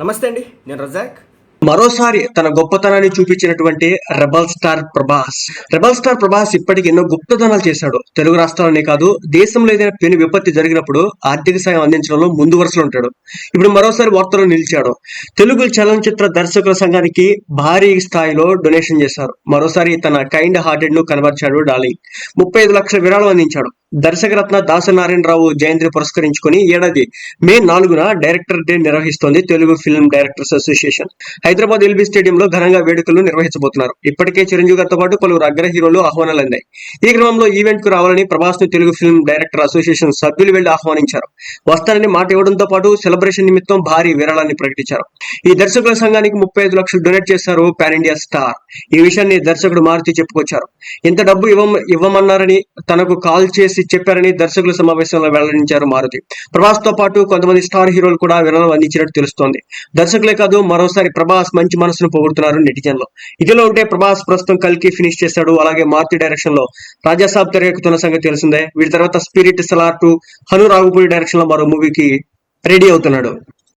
నమస్తే అండి నేను రజాక్. మరోసారి తన గొప్పతనాన్ని చూపించినటువంటి rebel star Prabhas. Rebel star Prabhas ఇప్పటికి ఎన్నో గుప్తదనాలు చేశాడు. తెలుగు రాష్ట్రాలనే కాదు దేశంలో ఏదైనా పెను విపత్తి జరిగినప్పుడు ఆర్థిక సాయం అందించడంలో ముందు వరుసలో ఉంటాడు. ఇప్పుడు మరోసారి వార్తలు నిలిచాడు. తెలుగు చలనచిత్ర దర్శకుల సంఘానికి భారీ స్థాయిలో డొనేషన్ చేశారు. మరోసారి తన కైండ్ హార్టెడ్ను కనబర్చాడు డార్లింగ్. ముప్పై ఐదు లక్షల విరాళం అందించాడు. దర్శకరత్న దాసనారాయణరావు జయంతిని పురస్కరించుకుని ఏడాది మే నాలుగున డైరెక్టర్ డే నిర్వహిస్తోంది Telugu film directors association. Hyderabad LB స్టేడియంలో ఘనంగా వేడుకలు నిర్వహించబోతున్నారు. ఇప్పటికే చిరంజీవి గారితో పాటు పలువురు అగ్ర హీరోలు ఆహ్వానాలు అందాయి. ఈ క్రమంలో ఈవెంట్కు రావాలని ప్రభాస్ను తెలుగు ఫిల్మ్ డైరెక్టర్ అసోసియేషన్ సభ్యులు వెళ్ళి ఆహ్వానించారు. వస్తారని మాట ఇవ్వడంతో పాటు సెలబ్రేషన్ నిమిత్తం భారీ విరాళాన్ని ప్రకటించారు. ఈ దర్శకుల సంఘానికి ముప్పై ఐదు లక్షలు డొనేట్ చేశారు పాన్ ఇండియా స్టార్. ఈ విషయాన్ని దర్శకుడు మారుతి చెప్పుకొచ్చారు. ఇంత డబ్బు ఇవ్వం ఇవ్వమన్నారని తనకు కాల్ చేసి చేసి చెప్పారని దర్శకుల సమావేశంలో వెల్లడించారు మారుతి. ప్రభాస్తో పాటు కొంతమంది స్టార్ హీరోలు కూడా విరాళం అందించినట్టు తెలుస్తోంది. దర్శకులే కాదు మరోసారి ప్రభాస్ మంచి మనసును పోగొడుతున్నారు నెటిజన్లు. ఇదిలో ఉంటే ప్రభాస్ ప్రస్తుతం కల్కి ఫినిష్ చేశాడు. అలాగే మారుతి డైరెక్షన్లో రాజాసాబ్ తెరకెక్కుతున్న సంగతి తెలిసిందే. వీటి తర్వాత స్పిరిట్ సలార్ టు హను రాఘుపూడి డైరెక్షన్లో మరో మూవీకి రెడీ అవుతున్నాడు.